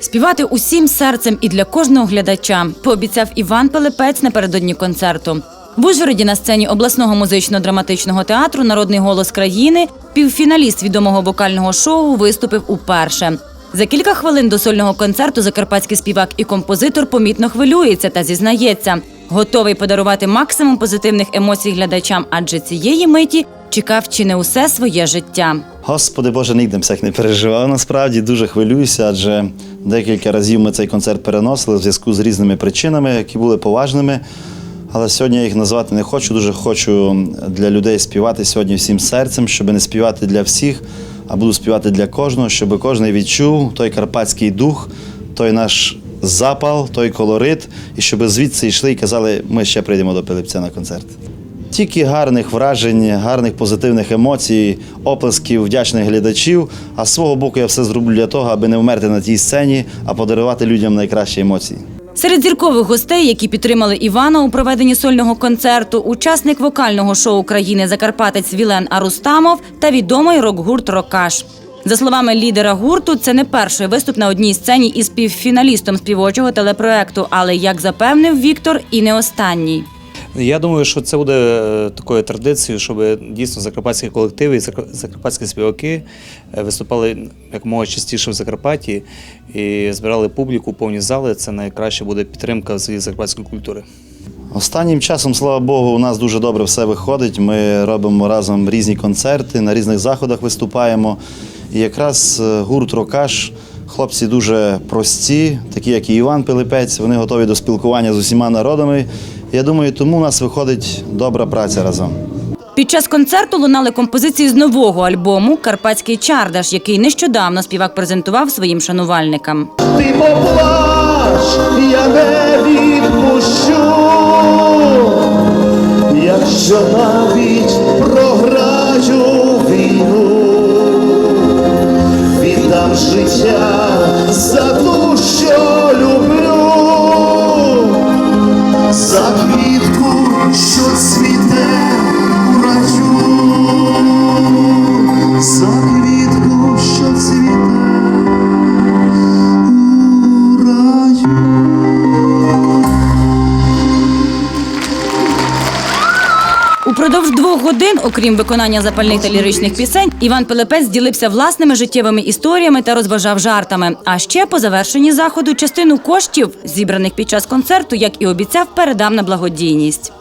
Співати усім серцем і для кожного глядача пообіцяв Іван Пилипець напередодні концерту. В Ужгороді на сцені обласного музично-драматичного театру Народний голос країни півфіналіст відомого вокального шоу виступив уперше. За кілька хвилин до сольного концерту закарпатський співак і композитор помітно хвилюється та зізнається, готовий подарувати максимум позитивних емоцій глядачам, адже цієї миті чекав чи не усе своє життя. Господи Боже, ніде всяк не переживав. Насправді дуже хвилююся, адже декілька разів ми цей концерт переносили в зв'язку з різними причинами, які були поважними. Але сьогодні я їх назвати не хочу. Дуже хочу для людей співати сьогодні всім серцем, щоб не співати для всіх, а буду співати для кожного, щоб кожен відчув той карпатський дух, той наш запал, той колорит, і щоб звідси йшли і казали, ми ще прийдемо до Пилипця на концерт. Тільки гарних вражень, гарних позитивних емоцій, оплесків, вдячних глядачів. А з свого боку я все зроблю для того, аби не вмерти на тій сцені, а подарувати людям найкращі емоції. Серед зіркових гостей, які підтримали Івана у проведенні сольного концерту, учасник вокального шоу країни Закарпатець Вілен Арустамов та відомий рок-гурт Рокаш. За словами лідера гурту, це не перший виступ на одній сцені із співфіналістом співочого телепроекту, але як запевнив Віктор, і не останній. Я думаю, що це буде е, такою традицією, щоб дійсно закарпатські колективи і закарпатські співаки е, виступали якомога частіше в Закарпатті і збирали публіку, повні зали. Це найкраща буде підтримка цієї закарпатської культури. Останнім часом, слава Богу, у нас дуже добре все виходить. Ми робимо разом різні концерти, на різних заходах виступаємо. І якраз е, гурт Рокаш, хлопці дуже прості, такі як і Іван Пилипець, вони готові до спілкування з усіма народами. Я думаю, тому у нас виходить добра праця разом. Під час концерту лунали композиції з нового альбому Карпатський чардаш, який нещодавно співак презентував своїм шанувальникам. Ти поплач, я не відпущу, двох годин, окрім виконання запальних та ліричних пісень, Іван Пилипець ділився власними життєвими історіями та розважав жартами. А ще по завершенні заходу частину коштів, зібраних під час концерту, як і обіцяв, передав на благодійність.